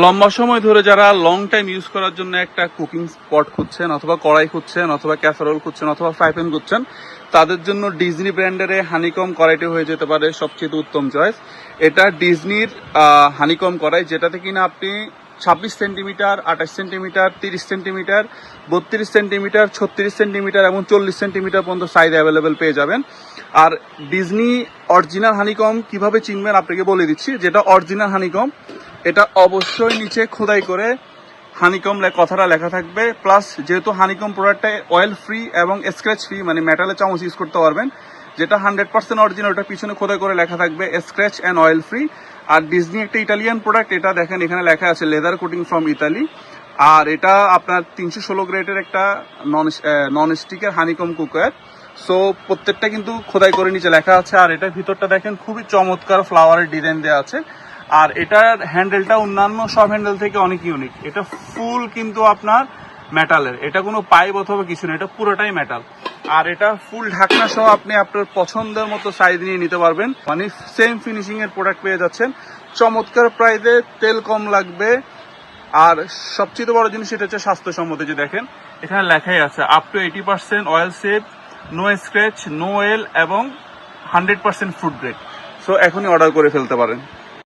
লম্বা সময় ধরে যারা লং টাইম ইউজ করার জন্য একটা কুকিং স্পট খুঁজছেন, অথবা কড়াই খুঁজছেন, অথবা ক্যাসারোল খুঁজছেন, অথবা ফ্রাই প্যান খুঁজছেন, তাদের জন্য ডিজনি ব্র্যান্ডের হানিকম কড়াইটি হয়ে যেতে পারে সবচেয়ে উত্তম চয়েস এটা ডিজনির হানিকম কড়াই, যেটাতে কিনা আপনি ছাব্বিশ সেন্টিমিটার আঠাশ সেন্টিমিটার তিরিশ সেন্টিমিটার বত্রিশ সেন্টিমিটার ছত্রিশ সেন্টিমিটার এবং চল্লিশ সেন্টিমিটার পর্যন্ত সাইজ অ্যাভেলেবেল পেয়ে যাবেন। আর ডিজনি অরিজিনাল হানিকম কীভাবে চিনবেন আপনাকে বলে দিচ্ছি, যেটা অরিজিনাল হানিকম এটা অবশ্যই নিচে খোদাই করে হানিকম কথাটা লেখা থাকবে। প্লাস যেহেতু হানিকম প্রোডাক্টটা অয়েল ফ্রি এবং স্ক্র্যাচ ফ্রি মানে মেটালের চামচ ইউজ করতে পারবেন, যেটা হান্ড্রেড পার্সেন্ট অরিজিনাল ওটা পিছনে খোদাই করে লেখা থাকবে স্ক্র্যাচ অ্যান্ড অয়েল ফ্রি আর ডিজনি একটা ইটালিয়ান প্রোডাক্ট এটা দেখেন এখানে লেখা আছে লেদার কোটিং ফ্রম ইতালি আর এটা আপনার তিনশো ষোলো গ্রেডের একটা নন নন স্টিকের হানিকম কুকার সো প্রত্যেকটা কিন্তু খোদাই করে নিচে লেখা আছে। আর এটার ভিতরটা দেখেন, খুবই চমৎকার ফ্লাওয়ারের ডিজাইন দেওয়া আছে। আর এটার হ্যান্ডেলটা অন্যান্য সব হ্যান্ডেল থেকে অনেক ইউনিক এটা ফুল কিন্তু আপনার মেটালের এটা কোনো পাইপ অথবা কিছু না, এটা পুরোটাই মেটাল আর এটা ফুল ঢাকনা সহ আপনি আপনার পছন্দের মতো সাইজ নিয়ে নিতে পারবেন। মানে সেম ফিনিশিং এর প্রোডাক্ট পেয়ে যাচ্ছেন। চমৎকার প্রাইসে তেল কম লাগবে। আর সবচেয়ে বড় জিনিস এটা হচ্ছে স্বাস্থ্যসম্মত যে দেখেন। এখানে লেখাই আছে up to eighty percent oil save no scratch no oil এবং hundred percent food grade so এখনই অর্ডার করে ফেলতে পারেন।